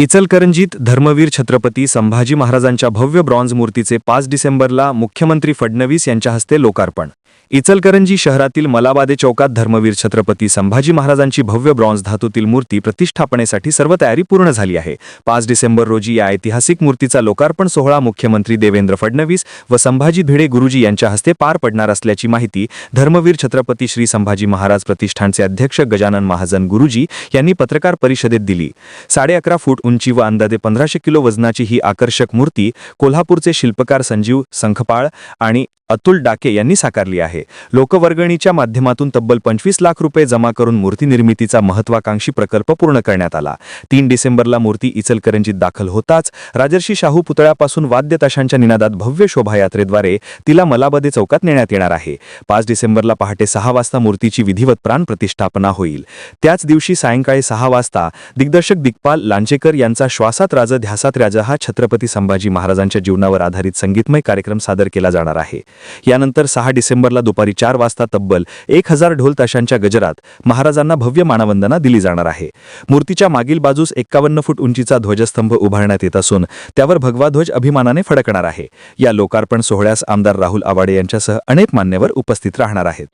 इचलकरंजीत धर्मवीर छत्रपती संभाजी महाराजांच्या भव्य ब्रॉन्झ मूर्तीचे पाच डिसेंबरला मुख्यमंत्री फडणवीस यांच्या हस्ते लोकार्पण. इचलकरंजी शहरातील मलाबादे चौकात धर्मवीर छत्रपती संभाजी महाराजांची भव्य ब्रॉन्झ धातूतील मूर्ती प्रतिष्ठापनेसाठी सर्व तयारी पूर्ण झाली आहे. पाच डिसेंबर रोजी या ऐतिहासिक मूर्तीचा लोकार्पण सोहळा मुख्यमंत्री देवेंद्र फडणवीस व संभाजी भिडे गुरुजी यांच्या हस्ते पार पडणार असल्याची माहिती धर्मवीर छत्रपती श्री संभाजी महाराज प्रतिष्ठानचे अध्यक्ष गजानन महाजन गुरुजी यांनी पत्रकार परिषदेत दिली. साडे अकरा फूट उंची व अंदाजे पंधराशे किलो वजनाची ही आकर्षक मूर्ती कोल्हापूरचे शिल्पकार संजीव संखपाळ आणि अतुल डाके यांनी साकारली आहे. लोकवर्गणीच्या माध्यमातून तब्बल पंचवीस लाख रुपये जमा करून मूर्ती निर्मितीचा महत्वाकांक्षी प्रकल्प पूर्ण करण्यात आला. तीन डिसेंबरला मूर्ती इचलकरंजीत दाखल होताच राजर्षी शाहू पुतळ्यापासून वाद्यताशांच्या निनादात भव्य शोभायात्रेद्वारे तिला मलाबदे चौकात नेण्यात येणार आहे. पाच डिसेंबरला पहाटे सहा वाजता मूर्तीची विधिवत प्राण प्रतिष्ठापना होईल. त्याच दिवशी सायंकाळी सहा वाजता दिग्दर्शक दिग्पाल लांचेकर यांचा श्वासात राज ध्यासात राजा हा छत्रपती संभाजी महाराजांच्या जीवनावर आधारित संगीतमय कार्यक्रम सादर केला जाणार आहे. यानंतर सहा डिसेंबर सप्टेंबरला दुपारी चार वाजता तब्बल एक हजार ढोल ताशांच्या गजरात महाराजांना भव्य मानवंदना दिली जाणार आहे. मूर्तीच्या मागील बाजूस एक्कावन्न फूट उंचीचा ध्वजस्तंभ उभारण्यात येत असून त्यावर भगवा ध्वज अभिमानाने फडकणार आहे. या लोकार्पण सोहळ्यास आमदार राहुल आवाडे यांच्यासह अनेक मान्यवर उपस्थित राहणार आहेत.